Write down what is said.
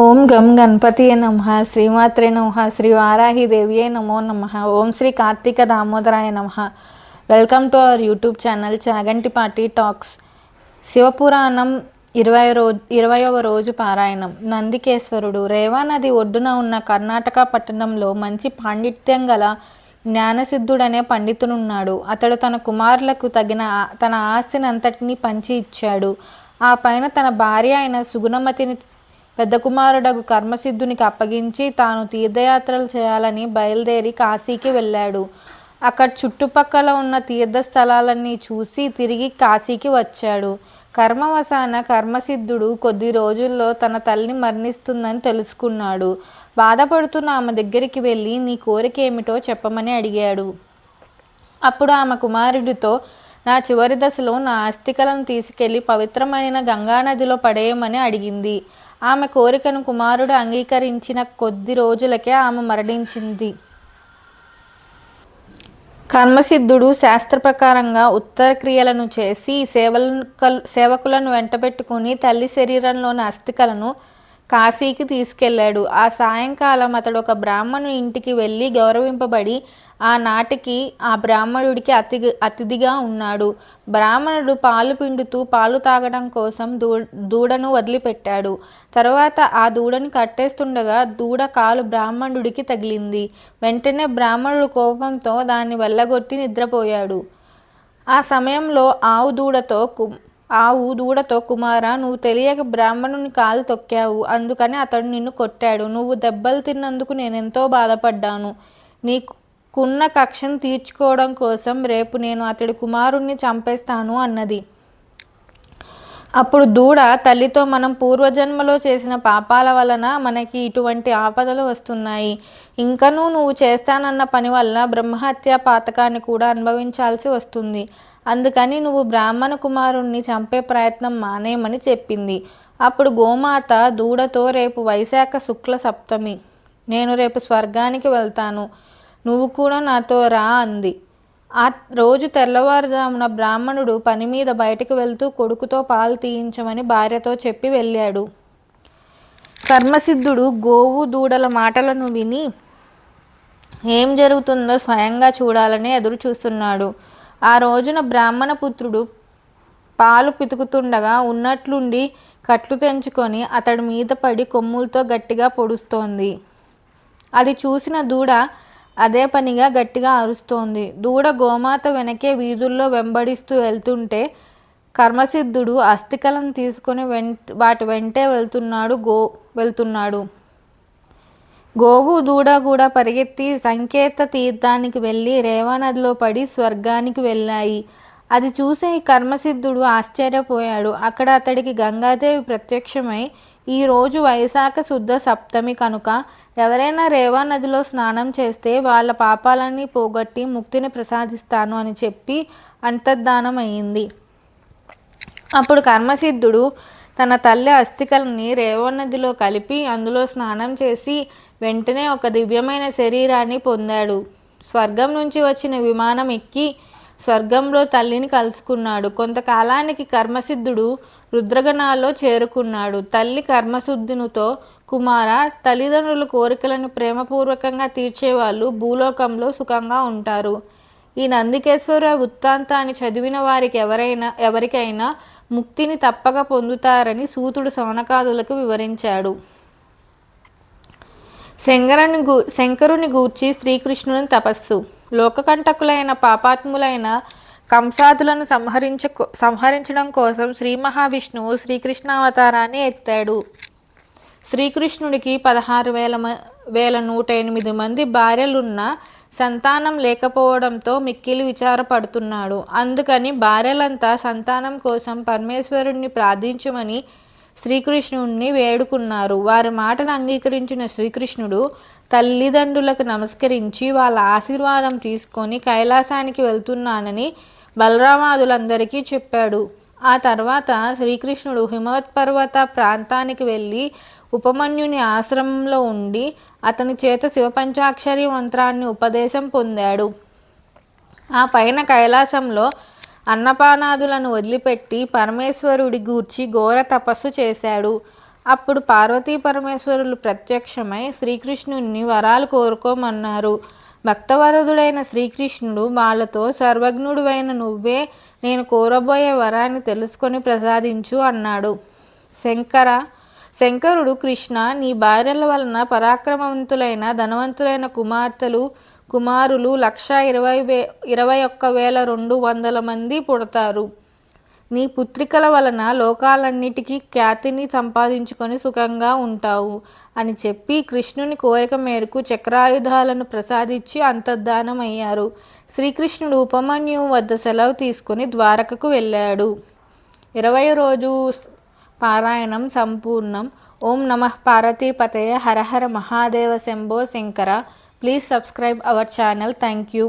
ఓం గం గణపతియే నమ శ్రీమాత్రే నమ శ్రీ వారాహి దేవియే నమో నమ ఓం శ్రీ కార్తీక దామోదరాయ నమ. Welcome to our YouTube channel Chaganti party talks. Shiva Purana ఇరవై రోజు ఇరవయవ రోజు పారాయణం. నందికేశ్వరుడు రేవా నది ఒడ్డున ఉన్న కర్ణాటక పట్టణంలో మంచి పాండిత్యం గల జ్ఞానసిద్ధుడనే పండితునున్నాడు. అతడు తన కుమారులకు తగిన తన ఆస్తిని అంతటినీ పంచి ఇచ్చాడు. ఆ పైన తన భార్య అయిన సుగుణమతిని పెద్ద కుమారుడగు కర్మసిద్ధునికి అప్పగించి తాను తీర్థయాత్రలు చేయాలని బయలుదేరి కాశీకి వెళ్ళాడు. అక్కడ చుట్టుపక్కల ఉన్న తీర్థస్థలాలన్నీ చూసి తిరిగి కాశీకి వచ్చాడు. కర్మవశాన కర్మసిద్ధుడు కొద్ది రోజుల్లో తన తల్లి మరణిస్తుందని తెలుసుకున్నాడు. బాధపడుతున్న ఆమె దగ్గరికి వెళ్ళి నీ కోరిక ఏమిటో చెప్పమని అడిగాడు. అప్పుడు ఆమె కుమారుడితో నా చివరి దశలో నా అస్థికలను తీసుకెళ్ళి పవిత్రమైన గంగానదిలో పడేయమని అడిగింది. ఆమె కోరికను కుమారుడు అంగీకరించిన కొద్ది రోజులకే ఆమె మరణించింది. కర్మసిద్ధుడు శాస్త్ర ప్రకారంగా ఉత్తర క్రియలను చేసి సేవలను సేవకులను వెంటబెట్టుకుని తల్లి శరీరంలోని అస్థికలను కాశీకి తీసుకెళ్ళాడు. ఆ సాయంకాలం అతడు ఒక బ్రాహ్మణు ఇంటికి వెళ్ళి గౌరవింపబడి ఆ నాటికి ఆ బ్రాహ్మణుడికి అతి అతిథిగా ఉన్నాడు. బ్రాహ్మణుడు పాలు పిండుతూ పాలు తాగడం కోసం దూ దూడను వదిలిపెట్టాడు. తర్వాత ఆ దూడని కట్టేస్తుండగా దూడ కాలు బ్రాహ్మణుడికి తగిలింది. వెంటనే బ్రాహ్మణుడు కోపంతో దాన్ని వెళ్ళగొట్టి నిద్రపోయాడు. ఆ సమయంలో ఆవు దూడతో ఆవు దూడతో కుమార నువ్వు తెలియక బ్రాహ్మణుని కాలు తొక్కావు అందుకని అతడు నిన్ను కొట్టాడు. నువ్వు దెబ్బలు తిన్నందుకు నేనెంతో బాధపడ్డాను. నీకున్న కక్షను తీర్చుకోవడం కోసం రేపు నేను అతడి కుమారుణ్ణి చంపేస్తాను అన్నది. అప్పుడు దూడ తల్లితో మనం పూర్వజన్మలో చేసిన పాపాల వలన మనకి ఇటువంటి ఆపదలు వస్తున్నాయి. ఇంకనూ నువ్వు చేస్తానన్న పని వల్ల బ్రహ్మహత్య పాతకాన్ని కూడా అనుభవించాల్సి వస్తుంది. అందుకని నువ్వు బ్రాహ్మణ కుమారుణ్ణి చంపే ప్రయత్నం మానేయమని చెప్పింది. అప్పుడు గోమాత దూడతో రేపు వైశాఖ శుక్ల సప్తమి. నేను రేపు స్వర్గానికి వెళ్తాను. నువ్వు కూడా నాతో రా అంది. ఆ రోజు తెల్లవారుజామున బ్రాహ్మణుడు పని మీద బయటకు వెళ్తూ కొడుకుతో పాలు తీయించమని భార్యతో చెప్పి వెళ్ళాడు. కర్మసిద్ధుడు గోవు దూడల మాటలను విని ఏం జరుగుతుందో స్వయంగా చూడాలని ఎదురు చూస్తున్నాడు ఆ రోజున బ్రాహ్మణ పుత్రుడు పాలు పితుకుతుండగా ఉన్నట్లుండి కట్లు తెంచుకొని అతడి మీద పడి కొమ్ములతో గట్టిగా పొడుస్తోంది. అది చూసిన దూడ అదే పనిగా గట్టిగా అరుస్తోంది. దూడ గోమాత వెనకే వీధుల్లో వెంబడిస్తూ వెళ్తుంటే కర్మసిద్ధుడు అస్థికలను తీసుకొని వెంట వాటి వెంటే వెళ్తున్నాడు గో వెళ్తున్నాడు. గోవు దూడ కూడా పరిగెత్తి సంకేత తీర్థానికి వెళ్ళి రేవానదిలో పడి స్వర్గానికి వెళ్ళాయి. అది చూసి కర్మసిద్ధుడు ఆశ్చర్యపోయాడు. అక్కడ అతడికి గంగాదేవి ప్రత్యక్షమై ఈరోజు వైశాఖ శుద్ధ సప్తమి కనుక ఎవరైనా రేవా నదిలో స్నానం చేస్తే వాళ్ళ పాపాలన్నీ పోగొట్టి ముక్తిని ప్రసాదిస్తాను అని చెప్పి అంతర్ధానం అయింది అప్పుడు కర్మసిద్ధుడు తన తల్లి అస్థికల్ని రేవనదిలో కలిపి అందులో స్నానం చేసి వెంటనే ఒక దివ్యమైన శరీరాన్ని పొందాడు. స్వర్గం నుంచి వచ్చిన విమానం ఎక్కి స్వర్గంలో తల్లిని కలుసుకున్నాడు. కొంతకాలానికి కర్మసిద్ధుడు రుద్రగణాల్లో చేరుకున్నాడు. తల్లి కర్మశుద్ధినితో కుమార తల్లిదండ్రుల కోరికలను ప్రేమపూర్వకంగా తీర్చేవాళ్ళు భూలోకంలో సుఖంగా ఉంటారు. ఈ నందికేశ్వర వృత్తాంతాన్ని చదివిన వారికి ఎవరైనా ఎవరికైనా ముక్తిని తప్పక పొందుతారని సూతుడు సవనకాదులకు వివరించాడు. శంకరుని గూ శంకరుని గూర్చి శ్రీకృష్ణుని తపస్సు. లోకకంటకులైన పాపాత్ములైన కంసాదులను సంహరించ సంహరించడం కోసం శ్రీ మహావిష్ణువు శ్రీకృష్ణావతారాన్ని ఎత్తాడు. శ్రీకృష్ణుడికి పదహారు వేల వేల నూట ఎనిమిది మంది భార్యలున్న సంతానం లేకపోవడంతో మిక్కిలి విచారపడుతున్నాడు. అందుకని భార్యలంతా సంతానం కోసం పరమేశ్వరుణ్ణి ప్రార్థించమని శ్రీకృష్ణుణ్ణి వేడుకున్నారు. వారి మాటను అంగీకరించిన శ్రీకృష్ణుడు తల్లిదండ్రులకు నమస్కరించి వాళ్ళ ఆశీర్వాదం తీసుకొని కైలాసానికి వెళ్తున్నానని బలరామాదులందరికీ చెప్పాడు. ఆ తర్వాత శ్రీకృష్ణుడు హిమవత్ పర్వత ప్రాంతానికి వెళ్ళి ఉపమన్యుని ఆశ్రమంలో ఉండి అతని చేత శివపంచాక్షరి మంత్రాన్ని ఉపదేశం పొందాడు. ఆ పైన కైలాసంలో అన్నపానాదులను వదిలిపెట్టి పరమేశ్వరుడి గూర్చి ఘోర తపస్సు చేశాడు. అప్పుడు పార్వతీ పరమేశ్వరులు ప్రత్యక్షమై శ్రీకృష్ణుని వరాలు కోరుకోమన్నారు. భక్తవరదుడైన శ్రీకృష్ణుడు వాళ్ళతో సర్వజ్ఞుడువైన నువ్వే నేను కోరబోయే వరాన్ని తెలుసుకొని ప్రసాదించు అన్నాడు. శంకర శంకరుడు కృష్ణ నీ భార్యల వలన పరాక్రమవంతులైన ధనవంతులైన కుమార్తెలు కుమారులు లక్ష ఇరవై వే ఇరవై ఒక్క వేల రెండు వందల మంది పుడతారు. నీ పుత్రికల వలన లోకాలన్నిటికీ ఖ్యాతిని సంపాదించుకొని సుఖంగా ఉంటావు అని చెప్పి కృష్ణుని కోరిక మేరకు చక్రాయుధాలను ప్రసాదించి అంతర్ధానమయ్యారు. శ్రీకృష్ణుడు ఉపమన్యు వద్ద సెలవు తీసుకుని ద్వారకకు వెళ్ళాడు. ఇరవై రోజు పారాయణం సంపూర్ణం. ఓం నమ పార్వతీపతయ. హర హర Mahadeva Shambho Shankara. Please subscribe our channel thank you